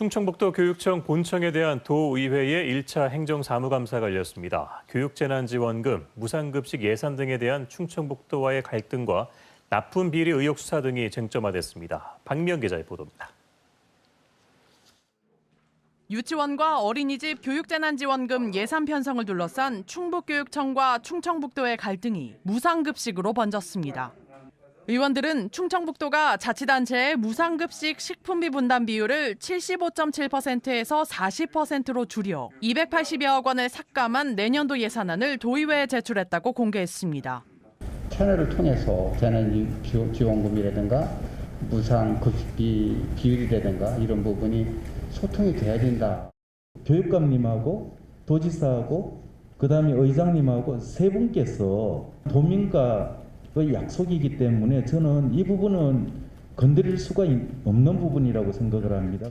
충청북도 교육청 본청에 대한 도의회의 1차 행정사무감사가 열렸습니다. 교육재난지원금, 무상급식 예산 등에 대한 충청북도와의 갈등과 납품 비리 의혹 수사 등이 쟁점화됐습니다. 박미영 기자의 보도입니다. 유치원과 어린이집 교육재난지원금 예산 편성을 둘러싼 충북교육청과 충청북도의 갈등이 무상급식으로 번졌습니다. 의원들은 충청북도가 자치단체의 무상급식 식품비 분담 비율을 75.7%에서 40%로 줄여 280여억 원을 삭감한 내년도 예산안을 도의회에 제출했다고 공개했습니다. 채널을 통해서 재난 지원금이라든가 무상급식비 비율이라든가 이런 부분이 소통이 돼야 된다. 교육감님하고 도지사하고 그다음에 의장님하고 세 분께서 도민과 의 약속이기 때문에 저는 이 부분은 건드릴 수가 없는 부분이라고 생각을 합니다.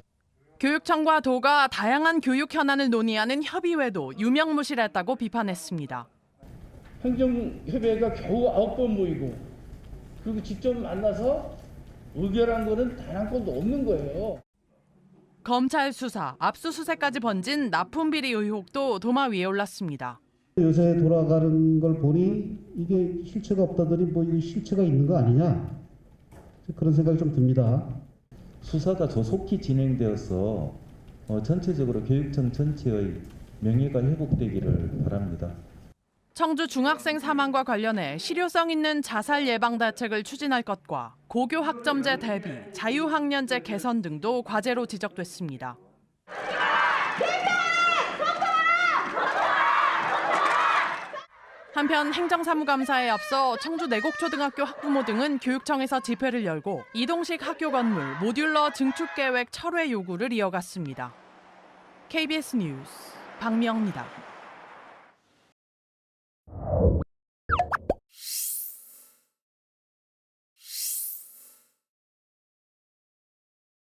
교육청과 도가 다양한 교육 현안을 논의하는 협의회도 유명무실했다고 비판했습니다. 행정협의회가 겨우 아홉 번 모이고 그리고 직접 만나서 의결한 거는 단 한 건도 없는 거예요. 검찰 수사, 압수수색까지 번진 납품 비리 의혹도 도마 위에 올랐습니다. 요새 돌아가는 걸 보니 이게 실체가 없다더니 뭐 이게 실체가 있는 거 아니냐 그런 생각이 좀 듭니다. 수사가 조속히 진행되어서 어, 전체적으로 교육청 전체의 명예가 회복되기를 바랍니다. 청주 중학생 사망과 관련해 실효성 있는 자살 예방 대책을 추진할 것과 고교 학점제 대비, 자유학년제 개선 등도 과제로 지적됐습니다. 한편 행정사무감사에 앞서 청주 내곡초등학교 학부모 등은 교육청에서 집회를 열고 이동식 학교 건물 모듈러 증축 계획 철회 요구를 이어갔습니다. KBS 뉴스 박명입니다.